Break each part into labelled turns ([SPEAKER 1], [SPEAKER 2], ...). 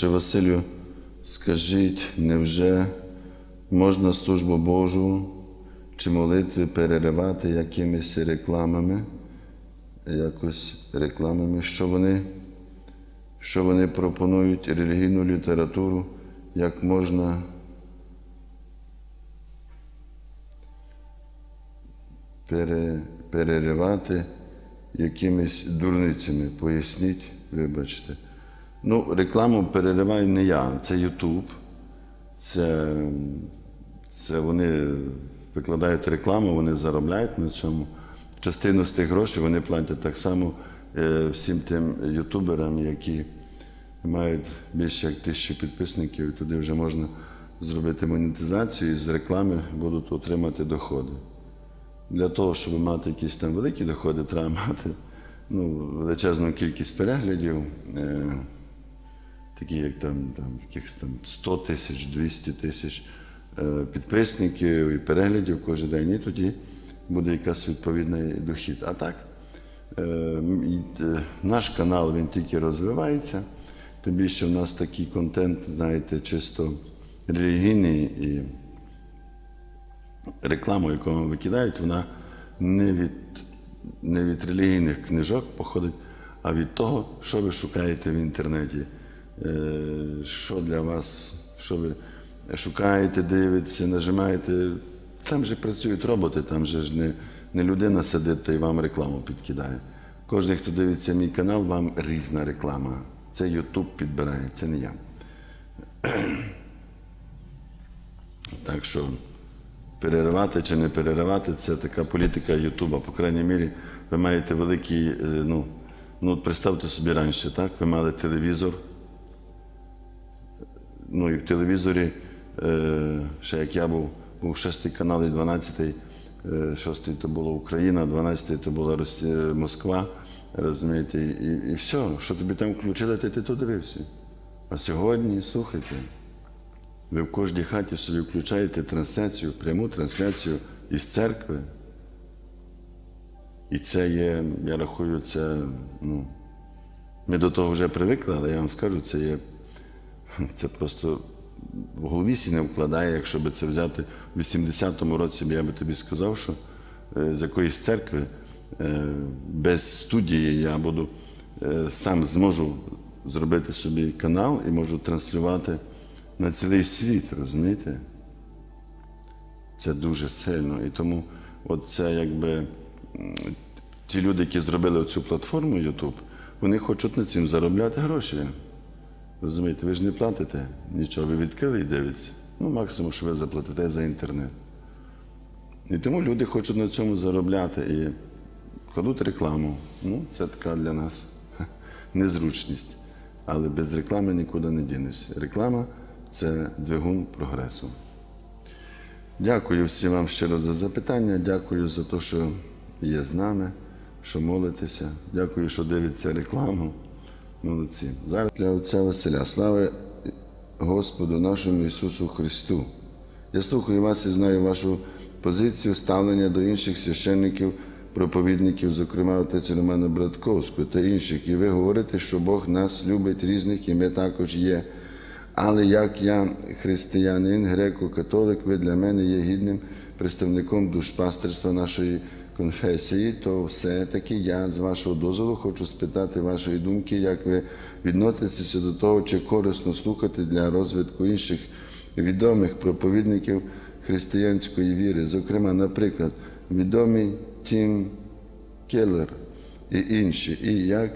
[SPEAKER 1] Чи Василю, скажіть, невже можна службу Божу чи молитви переривати якимись рекламами, якось рекламами, що вони, що вони пропонують релігійну літературу, як можна пере, переривати якимись дурницями? Поясніть, вибачте. Ну, рекламу перериваю не я, це Ютуб. Це, це вони викладають рекламу, вони заробляють на цьому. Частину з тих грошей вони платять так само е, всім тим ютуберам, які мають більше як тисячу підписників, і туди вже можна зробити монетизацію і з реклами будуть отримати доходи. Для того, щоб мати якісь там великі доходи, треба мати ну, величезну кількість переглядів. Такі як там, там якихось там 100 тисяч, 200 тисяч е, підписників і переглядів кожен день, і тоді буде якась відповідний дохід. А так, е, е, наш канал він тільки розвивається, тим більше в нас такий контент, знаєте, чисто релігійний і реклама, яку вам викидають, вона не від, не від релігійних книжок походить, а від того, що ви шукаєте в інтернеті. Е, Що для вас, що ви шукаєте, дивитеся, нажимаєте. Там же працюють роботи, там же ж не, не людина сидить та й вам рекламу підкидає. Кожен, хто дивиться мій канал, вам різна реклама. Це YouTube підбирає, це не я. Так що переривати чи не переривати, це така політика Ютуба. По крайній мірі, ви маєте великий, е, ну, ну представте собі раніше, так? Ви мали телевізор. Ну і в телевізорі, е, ще як я був, був шестий канал і 12-й, е, шостий то була Україна, 12-й то була Росія, Москва. Розумієте, і, і все, що тобі там включили, ти, ти то дивився. А сьогодні, слухайте, ви в кожній хаті собі включаєте трансляцію, пряму трансляцію із церкви. І це є, я рахую, це, ну, ми до того вже привикли, але я вам скажу, це є, це просто в голові сі не вкладає, якщо би це взяти в 80-му році, я би тобі сказав, що е, з якоїсь церкви е, без студії я буду е, сам зможу зробити собі канал і можу транслювати на цілий світ, розумієте? Це дуже сильно. І тому от це якби ті люди, які зробили цю платформу YouTube, вони хочуть на цим заробляти гроші. Розумієте, ви ж не платите нічого, ви відкрили і дивитеся. Ну, максимум, що ви заплатите за інтернет. І тому люди хочуть на цьому заробляти і кладуть рекламу. Ну, це така для нас незручність. Але без реклами нікуди не дінешся. Реклама це двигун прогресу. Дякую всім вам щиро за запитання. Дякую за те, що є з нами, що молитеся. Дякую, що дивиться рекламу. Молодці. Зараз для отця Василя. Слава Господу нашому Ісусу Христу. Я слухаю вас і знаю вашу позицію ставлення до інших священників, проповідників, зокрема отець Романа Братковського та інших. І ви говорите, що Бог нас любить різних, і ми також є. Але як я християнин, греко-католик, ви для мене є гідним представником душпастерства нашої конфесії, то все-таки я з вашого дозволу хочу спитати вашої думки, як ви відноситеся до того, чи корисно слухати для розвитку інших відомих проповідників християнської віри. Зокрема, наприклад, відомий Тім Келлер і інші, і як,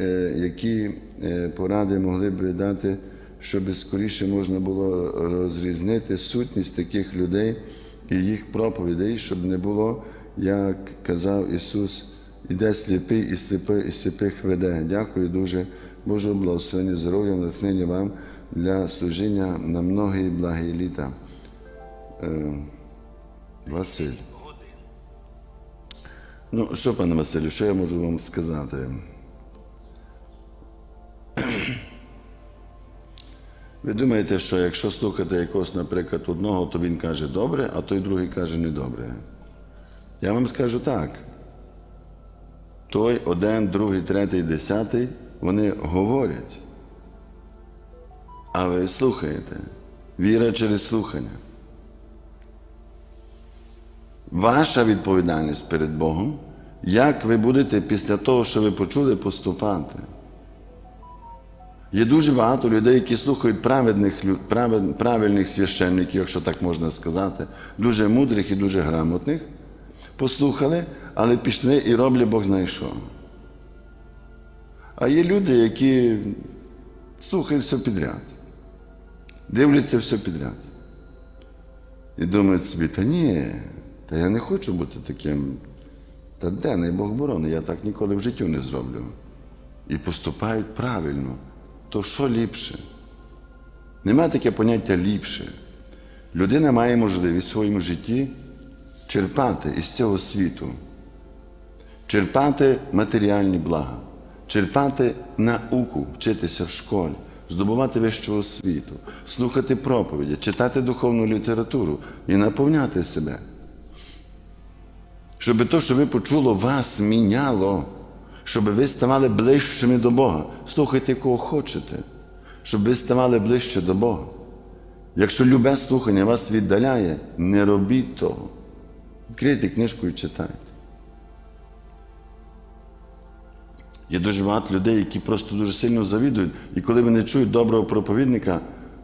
[SPEAKER 1] е, які е, поради могли б дати, щоб скоріше можна було розрізнити сутність таких людей і їх проповідей, щоб не було, як казав Ісус, іде сліпий і сліпий, і сліпих веде. Дякую дуже. Божого благословення, здоров'я, натхнення вам для служіння на многі благі літа. Е, Василь. Ну, що, пане Василю, що я можу вам сказати? Ви думаєте, що якщо слухати якогось, наприклад, одного, то він каже добре, а той другий каже недобре. Я вам скажу так. Той один, другий, третій, десятий, вони говорять. А ви слухаєте. Віра через слухання. Ваша відповідальність перед Богом, як ви будете після того, що ви почули, поступати. Є дуже багато людей, які слухають праведних, правильних священників, якщо так можна сказати, дуже мудрих і дуже грамотних, послухали, але пішли і роблять Бог знає що. А є люди, які слухають все підряд, дивляться все підряд. І думають собі, та ні, та я не хочу бути таким. Та де не Бог борони, я так ніколи в житті не зроблю. І поступають правильно. То що ліпше? Нема таке поняття ліпше. Людина має можливість в своєму житті черпати із цього світу, черпати матеріальні блага, черпати науку, вчитися в школі, здобувати вищу освіту, слухати проповіді, читати духовну літературу і наповняти себе. Щоб те, що ви почуло, вас міняло, щоб ви ставали ближчими до Бога. Слухайте, кого хочете, щоб ви ставали ближче до Бога. Якщо любе слухання вас віддаляє, не робіть того. Відкрийте книжку і читайте. Є дуже багато людей, які просто дуже сильно завідують, і коли вони чують доброго проповідника,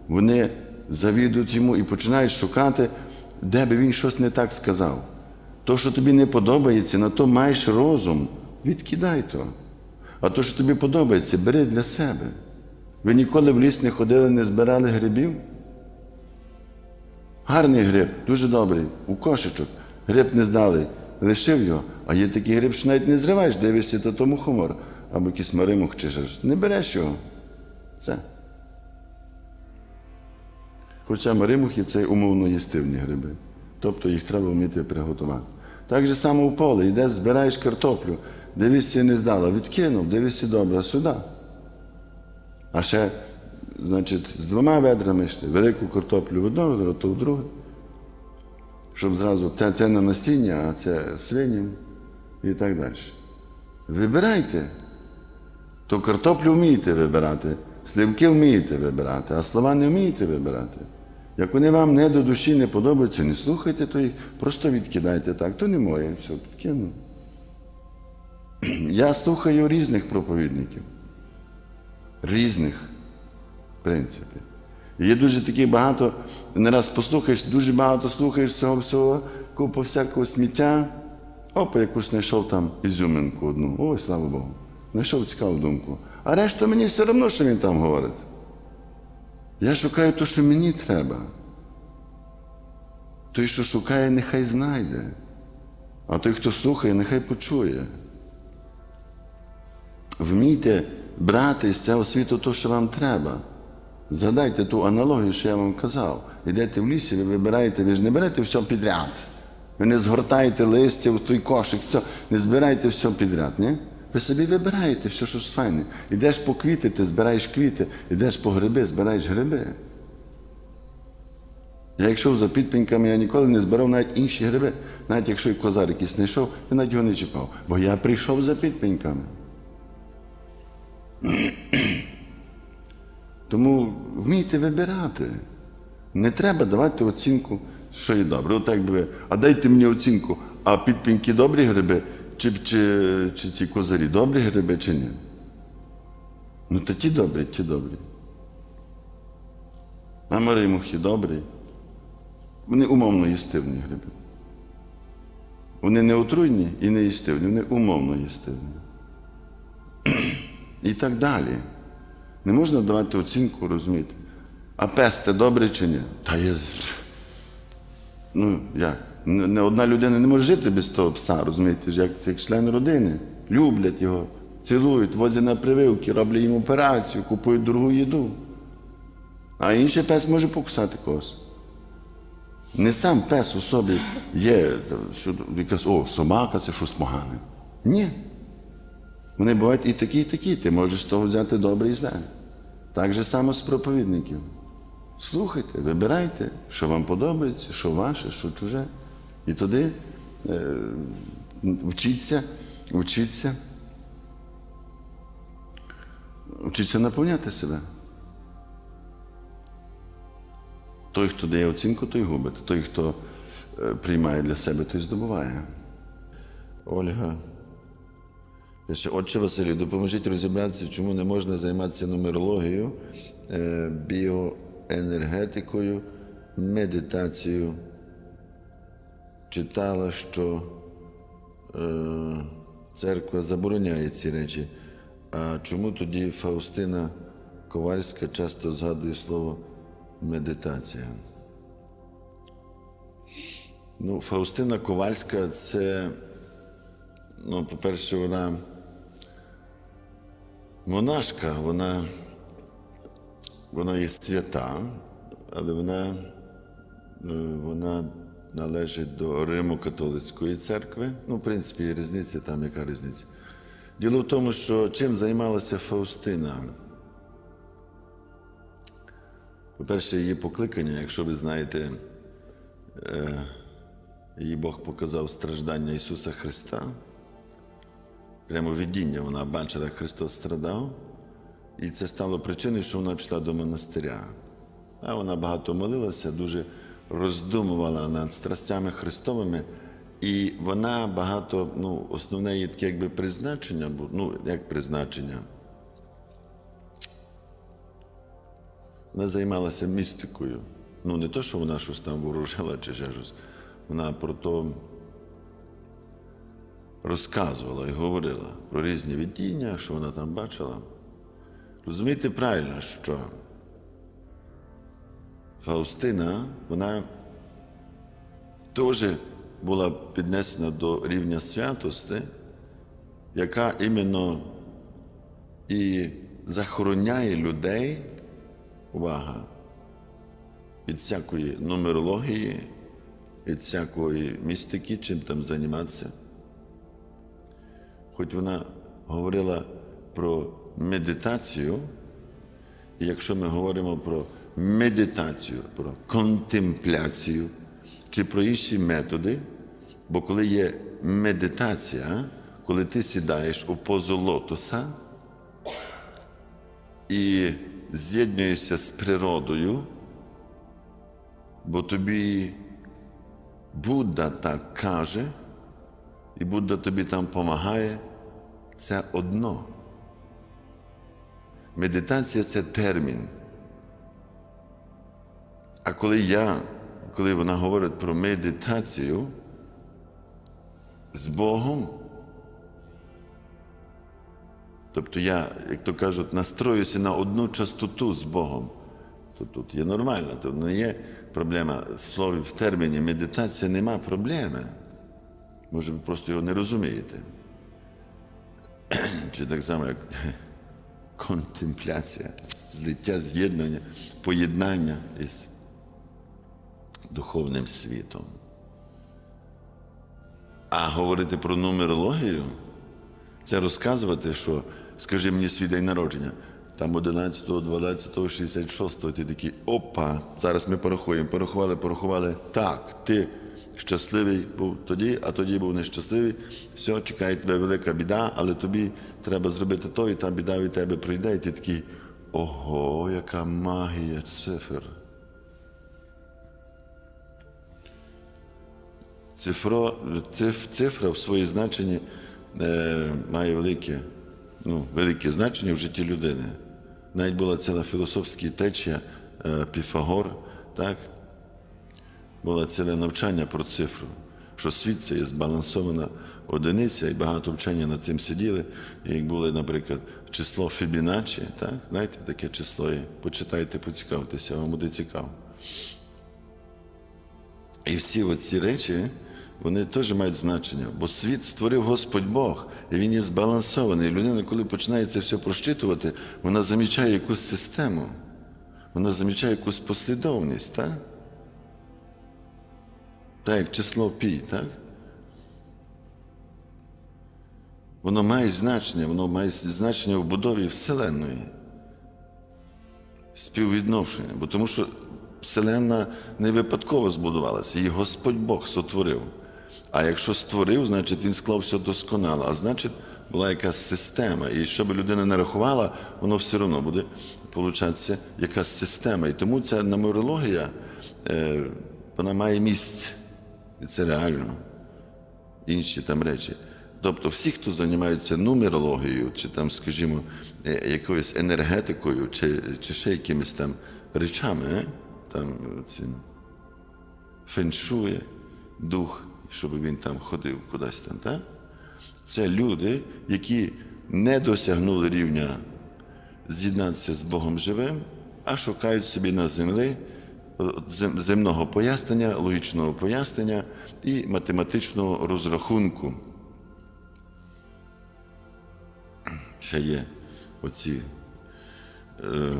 [SPEAKER 1] вони завідують йому і починають шукати, де би він щось не так сказав. То, що тобі не подобається, на то маєш розум, відкидай то. А то, що тобі подобається, бери для себе. Ви ніколи в ліс не ходили, не збирали грибів? Гарний гриб, дуже добрий, у кошечок. Гриб не здали, лишив його, а є такий гриб, що навіть не зриваєш, дивишся, то тому хумор, або якийсь маримух чи. Не береш його. Все. Хоча маримухи це умовно їстивні гриби. Тобто їх треба вміти приготувати. Так же само в поле, йдеш, збираєш картоплю, дивишся, не здала, відкинув, дивишся добре, сюди. А ще, значить, з двома ведрами йшли, велику картоплю в ведро, то в друге. Щоб зразу це, це на насіння, а це свиням і так далі. Вибирайте. То картоплю вмієте вибирати, сливки вмієте вибирати, а слова не вмієте вибирати. Як вони вам не до душі не подобаються, не слухайте, то їх просто відкидайте так, то не моє, все, підкину. Я слухаю різних проповідників. Різних, в принципі. Є дуже такі багато, не раз послухаєш, дуже багато слухаєш цього всього, купу всякого сміття. Опа, якусь знайшов там ізюминку одну. Ой, слава Богу. Знайшов цікаву думку. А решта мені все одно, що він там говорить. Я шукаю те, що мені треба. Той, що шукає, нехай знайде. А той, хто слухає, нехай почує. Вмійте брати з цього світу те, що вам треба. Згадайте ту аналогію, що я вам казав. Йдете в лісі, ви вибираєте, ви ж не берете все підряд. Ви не згортаєте листя в той кошик, все, не збираєте все підряд, ні? Ви собі вибираєте все, що файне. Йдеш по квіти, ти збираєш квіти, йдеш по гриби, збираєш гриби. Я йшов за підпіньками, я ніколи не збирав навіть інші гриби. Навіть якщо і козар якийсь знайшов, я навіть його не чіпав. Бо я прийшов за підпіньками. Тому вмійте вибирати. Не треба давати оцінку, що є добре. От би а дайте мені оцінку, а підпіньки добрі гриби, чи, чи, чи ці козарі добрі гриби, чи ні? Ну, то ті добрі, ті добрі. А маримухи добрі. Вони умовно їстивні гриби. Вони не отруйні і не їстивні, вони умовно їстивні. І так далі. Не можна давати оцінку, розумієте. А пес це добре чи ні? Та є. Ну, як? Не одна людина не може жити без того пса, розумієте, як, як член родини. Люблять його, цілують, возять на прививки, роблять їм операцію, купують дорогу їду. А інший пес може покусати когось. Не сам пес у собі є, що якась, о, собака це щось погане. Ні. Вони бувають і такі, і такі. Ти можеш з того взяти добре і зле. Так же само з проповідників. Слухайте, вибирайте, що вам подобається, що ваше, що чуже. І туди е, вчіться, вчіться, вчіться наповняти себе. той, хто дає оцінку, той губить. Той, хто е, приймає для себе, той здобуває.
[SPEAKER 2] Ольга. Пише, Отче Василю, допоможіть розібратися, чому не можна займатися нумерологією, е, біоенергетикою, медитацією. Читала, що е, церква забороняє ці речі. А чому тоді Фаустина Ковальська часто згадує слово медитація? Ну, Фаустина Ковальська це Ну, по-перше, вона монашка, вона, вона є свята, але вона, е, вона належить до Риму католицької церкви. Ну, в принципі, різниця там, яка різниця. Діло в тому, що чим займалася Фаустина? По-перше, її покликання, якщо ви знаєте, е, їй Бог показав страждання Ісуса Христа. Прямо видіння вона бачила, як Христос страдав, і це стало причиною, що вона пішла до монастиря. А вона багато молилася, дуже роздумувала над страстями Христовими, і вона багато, ну, основне її таке якби призначення, ну, як призначення. Вона займалася містикою. Ну, не то, що вона щось там ворожила чи ще щось. Вона про то розказувала і говорила про різні видіння, що вона там бачила. Розумієте правильно, що Фаустина, вона теж була піднесена до рівня святости, яка іменно і захороняє людей, увага, від всякої нумерології, від всякої містики, чим там займатися. Хоч вона говорила про медитацію, і якщо ми говоримо про медитацію, про контемпляцію чи про інші методи, бо коли є медитація, коли ти сідаєш у позу лотоса і з'єднуєшся з природою, бо тобі Будда так каже, і Будда тобі там допомагає, це одно. Медитація це термін. А коли я, коли вона говорить про медитацію з Богом, тобто я, як то кажуть, настроюся на одну частоту з Богом, то тут є нормально, то не є проблема слові в терміні медитація нема проблеми. Може, ви просто його не розумієте. Чи так само, як контемпляція, злиття, з'єднання, поєднання із духовним світом. А говорити про нумерологію це розказувати, що скажи мені свій день народження. Там 11, 12, 66, ти такий, опа, зараз ми порахуємо. Порахували, порахували. Так, ти щасливий був тоді, а тоді був нещасливий. Все, чекає тебе велика біда, але тобі треба зробити то, і та біда від тебе прийде, і ти такий, ого, яка магія цифр. Цифро, циф, цифра в своїй значенні е, має велике, ну, велике значення в житті людини. Навіть була ціла філософська течія е, Піфагор, так? Було ціле навчання про цифру, що світ це є збалансована одиниця, і багато вчення над цим сиділи. Як було, наприклад, число Фібіначі, так? знаєте, таке число є. Почитайте, поцікавтеся, вам буде цікаво. І всі оці речі, вони теж мають значення, бо світ створив Господь Бог, і він є збалансований. І людина, коли починає це все прощитувати, вона замічає якусь систему, вона замічає якусь послідовність, так? Так, як число пі, так? Воно має значення, воно має значення в будові Вселенної. Співвідношення. Бо тому що Вселенна не випадково збудувалася, її Господь Бог сотворив. А якщо створив, значить він склав все досконало. А значить, була якась система. І що би людина не рахувала, воно все одно буде получатися якась система. І тому ця нумерологія, е, вона має місце. І це реально. Інші там речі. Тобто всі, хто займаються нумерологією, чи там, скажімо, е, якоюсь енергетикою, чи, чи ще якимись там речами, е, там цим феншує дух, щоб він там ходив кудись там, так? Це люди, які не досягнули рівня з'єднатися з Богом живим, а шукають собі на землі зем- земного пояснення, логічного пояснення і математичного розрахунку. Ще є оці, е,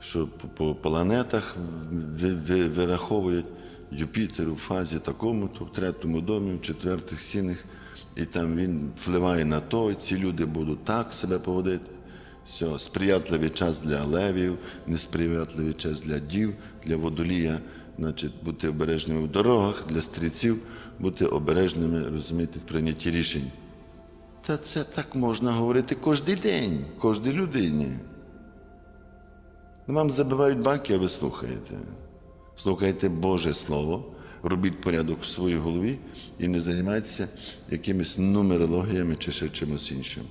[SPEAKER 2] що по, планетах ви- ви- вираховують Юпітер у фазі такому, то в третьому домі, в четвертих сінах, і там він впливає на то, і ці люди будуть так себе поводити. Все, сприятливий час для левів, несприятливий час для дів, для водолія, значить, бути обережними в дорогах, для стрільців бути обережними, розумієте, в прийнятті рішень. Та це так можна говорити кожен день, кожній людині. Вам забивають баки, а ви слухаєте. Слухайте Боже Слово, робіть порядок в своїй голові і не займайтеся якимись нумерологіями чи ще чимось іншим.